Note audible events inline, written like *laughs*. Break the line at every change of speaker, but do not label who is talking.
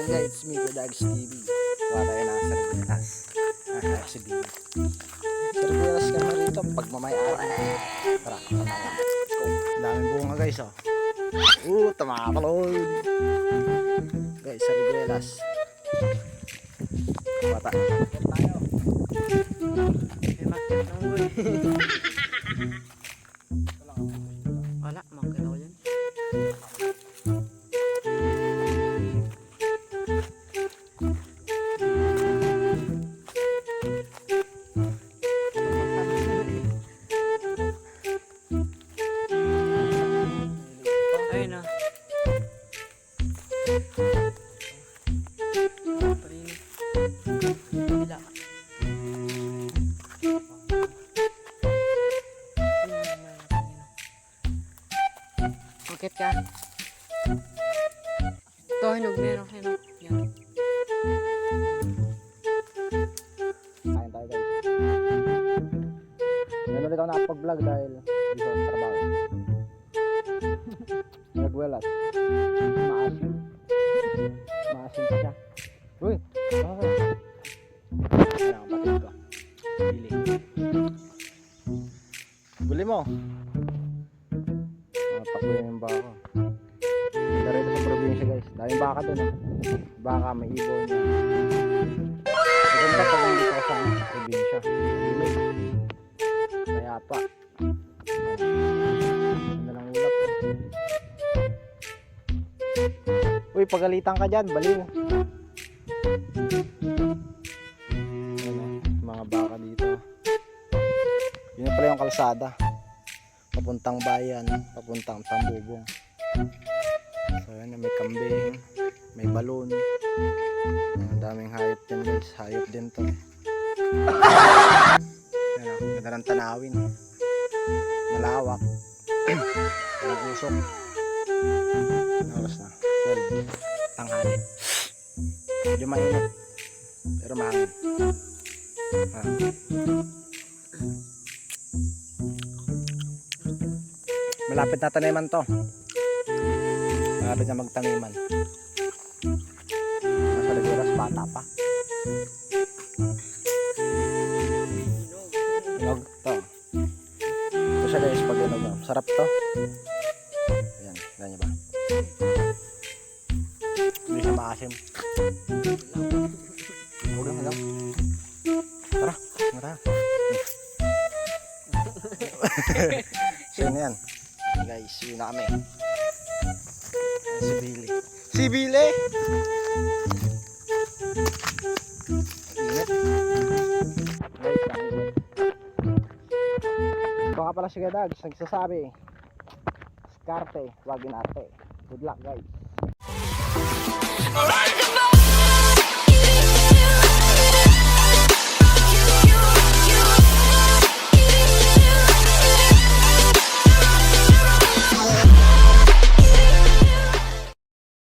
Yun guys, it's me, Dags TV. Kuha tayo ng sardinas. Ah, si Bibi. Sardinas ka na rito pag mamay-ari. Tara. Let's go. Daming bunga guys oh. Uh, tumakalon. Guys, sardinas. Kuha tayo. tayo.
Wala, makita ko yan. Wala. Bakit ka? Ito, hinog meron, hinog. Yan.
Kain tayo guys. Ngayon ulit ako nakapag-vlog dahil dito sa trabaho. *laughs* Nagwelat. Maasim. Maasim pa siya. Ang kapatid ko. Bili. Bili mo. Ah, takbo yan yung baka. Pero ito sa probinsya guys. Daming baka dun ah. Baka may ibon. Maganda pag hindi ka sa probinsya. Kaya pa. Ganda ng ulap. oh. Uy, pagalitan ka dyan, baliw. Ayan kalsada. Papuntang bayan, papuntang tambubong. So yan, may kambing, may balon. Ang daming hayop din guys. Hayop din to. Ayan, oh, ganda ng tanawin. Malawak. *clears throat* Walang usok. Anong Oras na. 12. Tanghali. Medyo mainit. Pero mahangin. Ah. Malapit na taniman to. Malapit na magtaniman. Nasa Liguras, bata pa. Hinog to. Ito siya guys, pag hinog mo. Sarap to. Ayan, ganyan ba? Hindi siya maasim. Huwag. Tara, tara so yan. Guys, yun na kami. Si Billy. Si Billy! Ingat. Baka pala si Gadags nagsasabi. Skarte, wag inarte. Good luck guys. Alright,